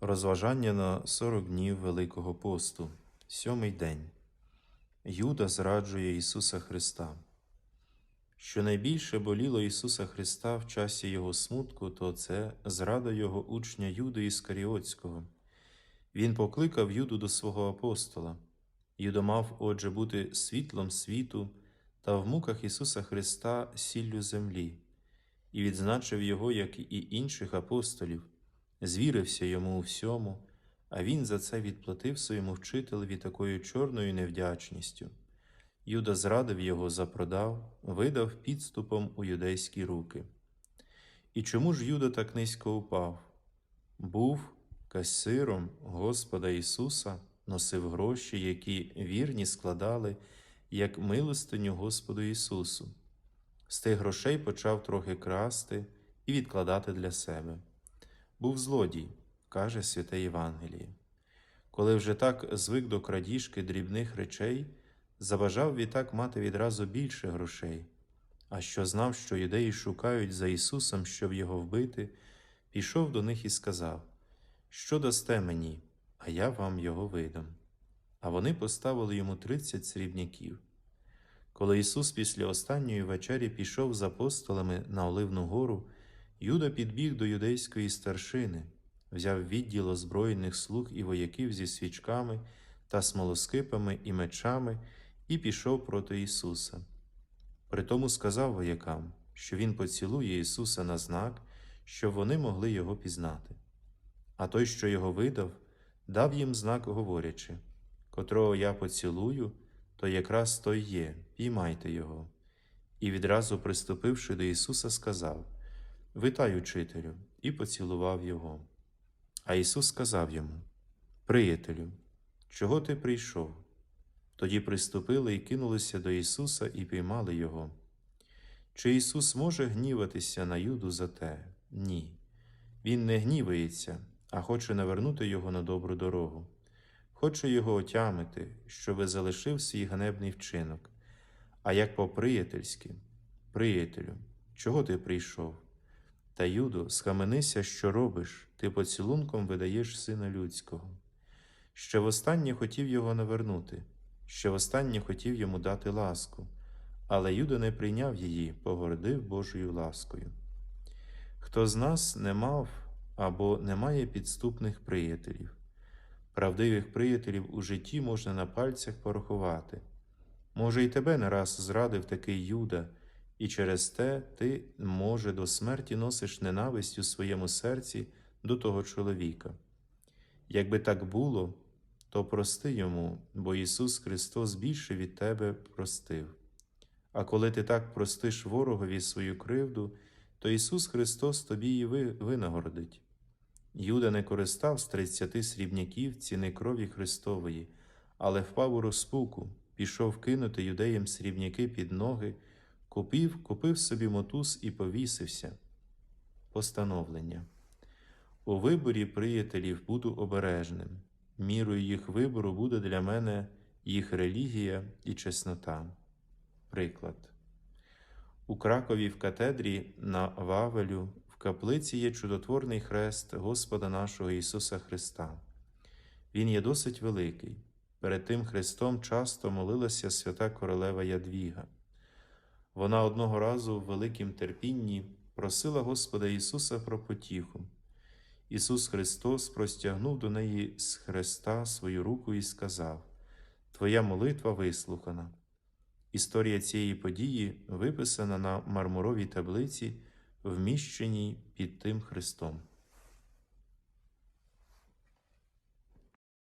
Розважання на 40 днів Великого посту, сьомий день. Юда зраджує Ісуса Христа. Що найбільше боліло Ісуса Христа в часі Його смутку, то це зрада Його учня Юди Іскаріотського. Він покликав Юду до свого апостола. Юда мав, отже, бути світлом світу та в муках Ісуса Христа сіллю землі, і відзначив Його, як і інших апостолів звірився йому у всьому, а він за це відплатив своєму вчителеві такою чорною невдячністю. Юда зрадив його, запродав, видав підступом у юдейські руки. І чому ж Юда так низько упав? Був касиром Господа Ісуса, носив гроші, які вірні складали, як милостиню Господу Ісусу. З тих грошей почав трохи красти і відкладати для себе був злодій, каже святе Євангеліє. Коли вже так звик до крадіжки дрібних речей, забажав відтак мати відразу більше грошей, а що знав, що юдеї шукають за Ісусом, щоб його вбити, пішов до них і сказав: Що дасте мені, а я вам його видам. А вони поставили йому тридцять срібняків. Коли Ісус після останньої вечері пішов з апостолами на Оливну гору, Юда підбіг до юдейської старшини, взяв відділ озброєних слуг і вояків зі свічками та смолоскипами і мечами і пішов проти Ісуса. Притому сказав воякам, що Він поцілує Ісуса на знак, щоб вони могли його пізнати. А той, що його видав, дав їм знак, говорячи, котрого я поцілую, то якраз той є, піймайте його. І відразу приступивши до Ісуса, сказав Витай, учителю, і поцілував його. А Ісус сказав йому: Приятелю, чого ти прийшов? Тоді приступили і кинулися до Ісуса і піймали Його. Чи Ісус може гніватися на Юду за те? Ні. Він не гнівається, а хоче навернути Його на добру дорогу, хоче його отямити, щоби залишив свій ганебний вчинок. А як по-приятельськи, приятелю, чого ти прийшов? Та, Юдо, схаменися, що робиш, ти поцілунком видаєш сина людського. Ще востаннє хотів його навернути, ще востаннє хотів йому дати ласку, але Юда не прийняв її, погордив Божою ласкою. Хто з нас не мав або не має підступних приятелів, правдивих приятелів у житті можна на пальцях порахувати. Може, і тебе не раз зрадив такий Юда і через те ти, може, до смерті носиш ненависть у своєму серці до того чоловіка. Якби так було, то прости йому, бо Ісус Христос більше від тебе простив. А коли ти так простиш ворогові свою кривду, то Ісус Христос тобі її винагородить. Юда не користав з тридцяти срібняків ціни крові Христової, але впав у розпуку, пішов кинути юдеям срібняки під ноги. Купив, купив собі мотуз і повісився. Постановлення. У виборі приятелів буду обережним. Мірою їх вибору буде для мене їх релігія і чеснота. Приклад. У Кракові в катедрі на Вавелю в каплиці є чудотворний хрест Господа нашого Ісуса Христа. Він є досить великий. Перед тим хрестом часто молилася свята королева Ядвіга. Вона одного разу в великім терпінні просила Господа Ісуса про потіху. Ісус Христос простягнув до неї з Христа свою руку і сказав: Твоя молитва вислухана. Історія цієї події виписана на мармуровій таблиці, вміщеній під тим хрестом.